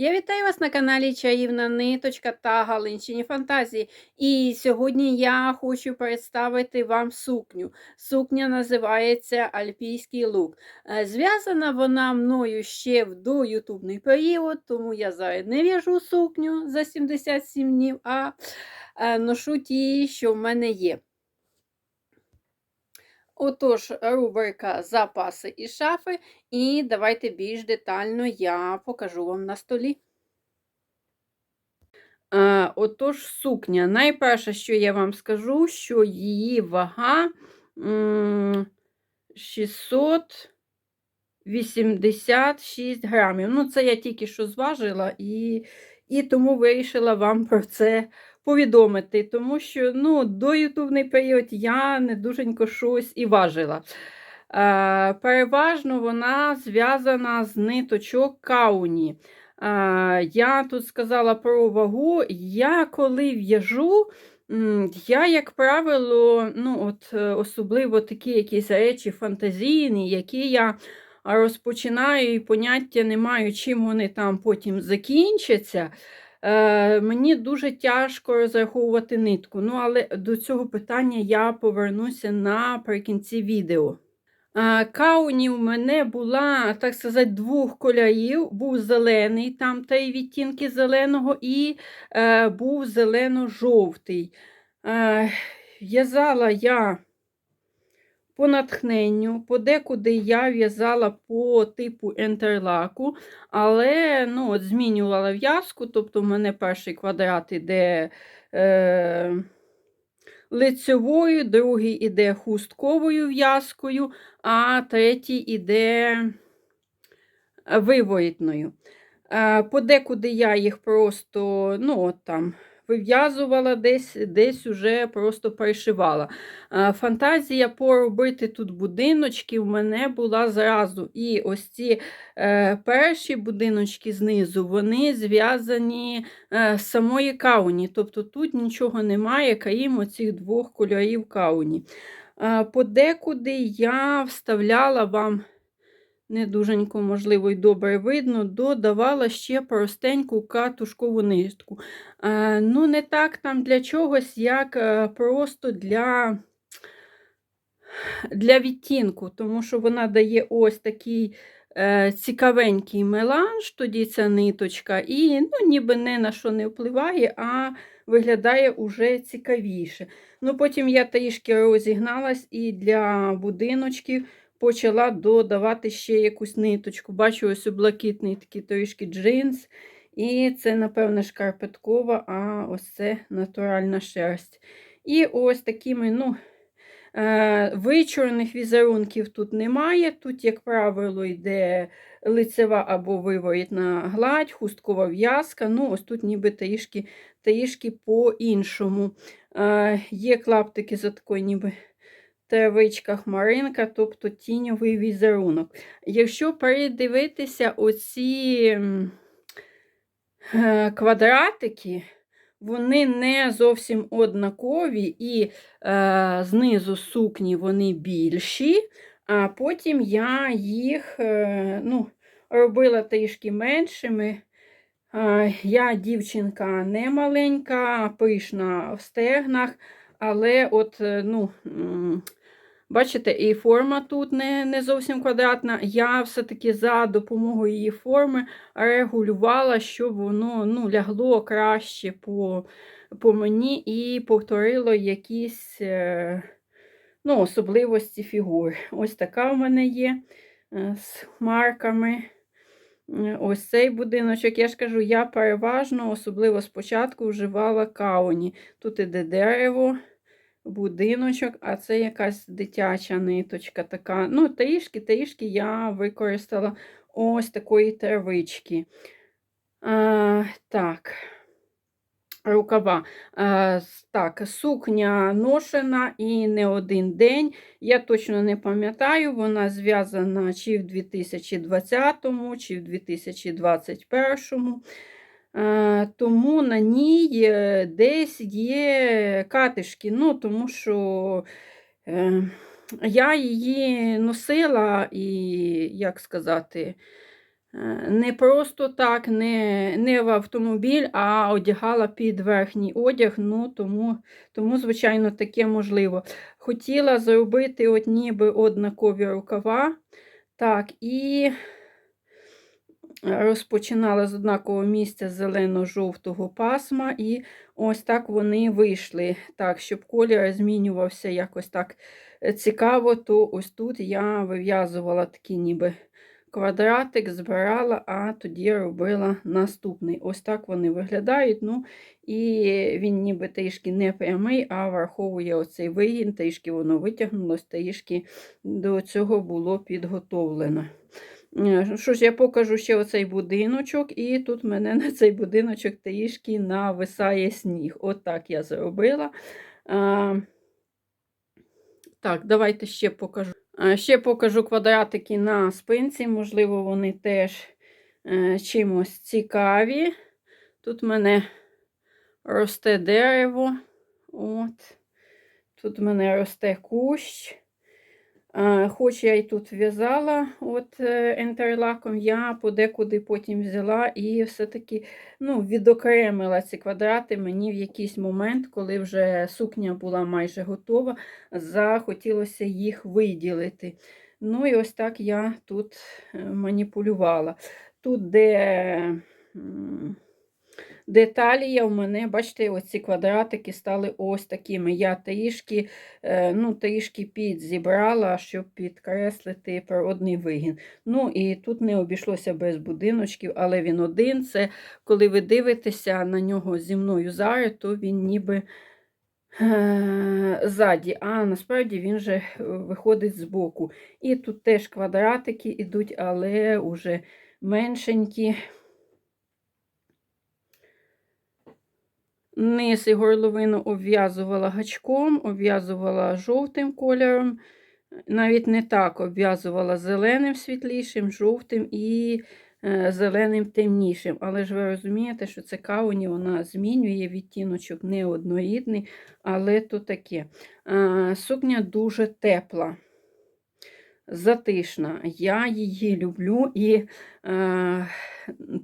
Я вітаю вас на каналі Чаївна Ниточка та Галинчині Фантазії. І сьогодні я хочу представити вам сукню. Сукня називається Альпійський лук. Е, Зв'язана вона мною ще в доютубний період, тому я зараз не в'яжу сукню за 77 днів, а е, ношу ті, що в мене є. Отож, рубрика запаси і шафи, і давайте більш детально я покажу вам на столі. А, отож, сукня. Найперше, що я вам скажу, що її вага 686 грамів. Ну, це я тільки що зважила, і, і тому вирішила вам про це повідомити, тому що ну, до ютубний період я не дуженько щось і важила. Е, переважно вона зв'язана з ниточок кауні. Е, я тут сказала про вагу. Я коли в'яжу, я, як правило, ну, от, е, особливо такі якісь речі фантазійні, які я розпочинаю і поняття не маю, чим вони там потім закінчаться. Е, Мені дуже тяжко розраховувати нитку. Ну, але до цього питання я повернуся наприкінці відео. Е, Кауні у мене була, так сказати, двох кольорів. Був зелений, там три відтінки зеленого, і е, був зелено-жовтий. Е, В'язала я по натхненню, подекуди я в'язала по типу ентерлаку, але ну, от змінювала в'язку, тобто в мене перший квадрат іде е, лицевою, другий іде хустковою в'язкою, а третій іде виворітною. Е, подекуди я їх просто, ну, от там, вив'язувала десь, десь уже просто перешивала. Фантазія поробити тут будиночки в мене була зразу. І ось ці е, перші будиночки знизу, вони зв'язані е, з самої кауні. Тобто тут нічого немає, крім оцих двох кольорів кауні. Подекуди я вставляла вам не дуженько, можливо, й добре видно, додавала ще простеньку катушкову нитку. Е, ну, не так там для чогось, як е, просто для для відтінку, тому що вона дає ось такий е, цікавенький меланж, тоді ця ниточка, і ну, ніби не на що не впливає, а виглядає уже цікавіше. Ну, Потім я трішки розігналась і для будиночків почала додавати ще якусь ниточку. Бачу, ось у блакитний такий трішки джинс. І це, напевно, шкарпеткова, а ось це натуральна шерсть. І ось такими, ну, е, вичорних візерунків тут немає. Тут, як правило, йде лицева або виворітна гладь, хусткова в'язка. Ну, ось тут ніби трішки трішки по-іншому. Е, Є клаптики за такою ніби травичка хмаринка, тобто тіньовий візерунок. Якщо передивитися оці е, квадратики, вони не зовсім однакові, і е, знизу сукні вони більші, а потім я їх е, ну, робила трішки меншими. Е, я дівчинка не маленька, пишна в стегнах, але от, е, ну, Бачите, і форма тут не не зовсім квадратна. Я все-таки за допомогою її форми регулювала, щоб воно ну, лягло краще по по мені і повторило якісь е, ну, особливості фігур. Ось така в мене є е, з марками. Е, ось цей будиночок, я ж кажу, я переважно, особливо спочатку, вживала кауні. Тут іде дерево будиночок, а це якась дитяча ниточка така. Ну, трішки-трішки я використала ось такої травички. А, Так, рукава. А, Так, сукня ношена і не один день. Я точно не пам'ятаю, вона зв'язана чи в 2020, чи в 2021. Е, тому на ній е, десь є катишки, ну, тому що е, я її носила і, як сказати, Не просто так, не, не в автомобіль, а одягала під верхній одяг, ну тому, тому, звичайно, таке можливо. Хотіла зробити от ніби однакові рукава. Так, і розпочинала з однакового місця зелено-жовтого пасма, і ось так вони вийшли. Так, щоб колір змінювався якось так е, цікаво, то ось тут я вив'язувала такі ніби квадратик, збирала, а тоді робила наступний. Ось так вони виглядають. Ну, І він ніби трішки не прямий, а враховує оцей вигін, трішки воно витягнулося, трішки до цього було підготовлено. Е, Що ж, я покажу ще оцей будиночок, і тут мене на цей будиночок трішки нависає сніг. От так я зробила. А, так, давайте ще покажу. А, Ще покажу квадратики на спинці, можливо, вони теж е, чимось цікаві. Тут в мене росте дерево. От. Тут в мене росте кущ. А, Хоч я і тут в'язала от е, ентерлаком, я подекуди потім взяла і все-таки ну, відокремила ці квадрати мені в якийсь момент, коли вже сукня була майже готова, захотілося їх виділити. Ну і ось так я тут е, маніпулювала. Тут, де м, де талія у мене, бачите, оці квадратики стали ось такими. Я трішки, е, ну, трішки підзібрала, щоб підкреслити природний вигін. Ну і тут не обійшлося без будиночків, але він один. Це коли ви дивитеся на нього зі мною зараз, то він ніби е, ззаді, а насправді він же е, виходить збоку. І тут теж квадратики йдуть, але уже меншенькі. Низ і горловину обв'язувала гачком, обв'язувала жовтим кольором. Навіть не так обв'язувала зеленим світлішим, жовтим і е, зеленим темнішим. Але ж ви розумієте, що це кауні вона змінює відтіночок не однорідний, але то таке. Е, сукня дуже тепла. Затишна, я її люблю, і е,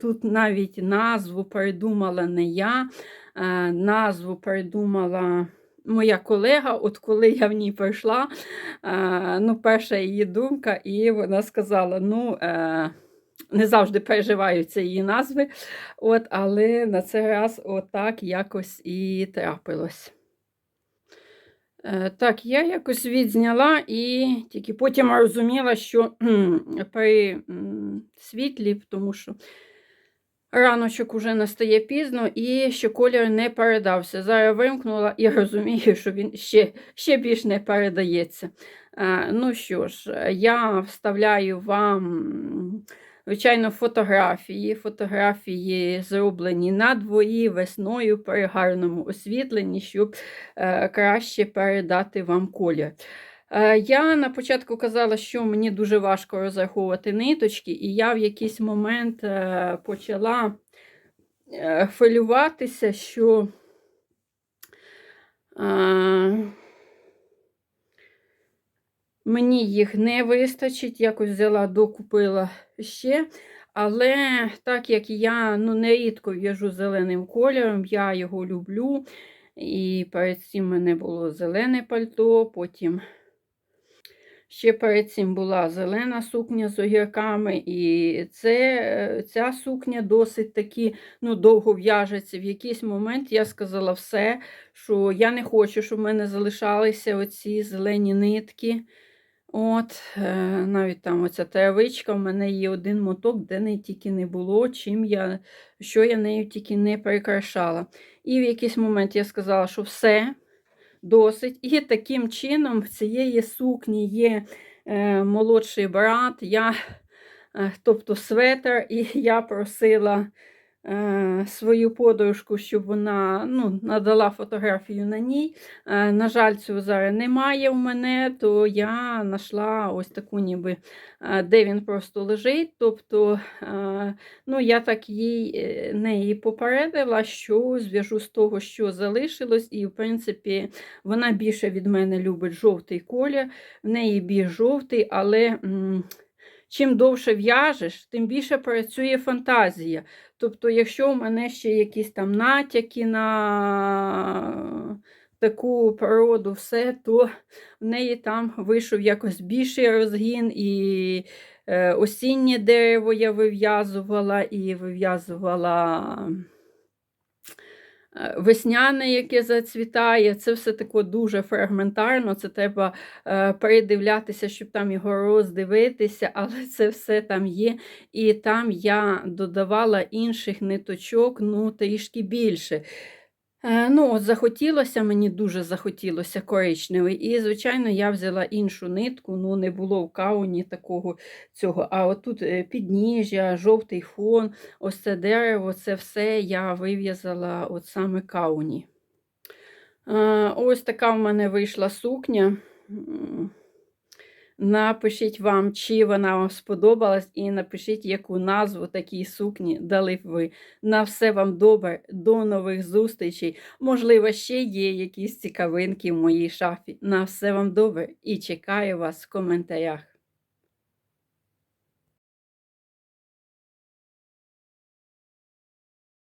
тут навіть назву придумала не я, назву придумала моя колега, от коли я в ній прийшла, е, ну, перша її думка, і вона сказала: ну, е, не завжди переживаються її назви, от, але на цей раз отак якось і трапилось. Е, Так, я якось відзняла і тільки потім розуміла, що при світлі, тому що раночок уже настає пізно, і що колір не передався. Зараз вимкнула і розумію, що він ще, ще більш не передається. Е, Ну що ж, я вставляю вам. Звичайно, фотографії. Фотографії зроблені на дворі, весною при гарному освітленні, щоб е, краще передати вам колір. Е, я на початку казала, що мені дуже важко розраховувати ниточки, і я в якийсь момент е, почала е, хвилюватися, що мені їх не вистачить, якось взяла, докупила ще. Але так як я ну, нерідко в'яжу зеленим кольором, я його люблю. І перед цим мене було зелене пальто, потім ще перед цим була зелена сукня з огірками. І це, е, ця сукня досить таки ну, довго в'яжеться. В якийсь момент я сказала все, що я не хочу, щоб в мене залишалися оці зелені нитки. От, е, навіть там оця травичка, в мене є один моток, де не тільки не було, чим я, що я нею тільки не прикрашала. І в якийсь момент я сказала, що все досить. І таким чином в цієї сукні є е, молодший брат, я, е, тобто светер, і я просила свою подружку, щоб вона ну, надала фотографію на ній. Е, на жаль, цього зараз немає у мене, то я знайшла ось таку, ніби, е, де він просто лежить. Тобто, е, ну, я так їй е, неї попередила, що зв'яжу з того, що залишилось, і, в принципі, вона більше від мене любить жовтий колір, в неї більш жовтий, але. Чим довше в'яжеш, тим більше працює фантазія. Тобто, якщо у мене ще якісь там натяки на таку породу, все, то в неї там вийшов якось більший розгін, і е, осіннє дерево я вив'язувала, і вив'язувала. Е, Весняне, яке зацвітає, це все тако дуже фрагментарно. Це треба е, передивлятися, щоб там його роздивитися, але це все там є. І там я додавала інших ниточок, ну, трішки більше. Е, Ну, от захотілося, мені дуже захотілося коричневий. І, звичайно, я взяла іншу нитку, ну, не було в кауні такого цього. А отут е, підніжжя, жовтий фон, ось це дерево, це все я вив'язала от саме кауні. Е, Ось така в мене вийшла сукня. Напишіть вам, чи вона вам сподобалась, і напишіть, яку назву такій сукні дали б ви. На все вам добре, до нових зустрічей. Можливо, ще є якісь цікавинки в моїй шафі. На все вам добре і чекаю вас в коментарях.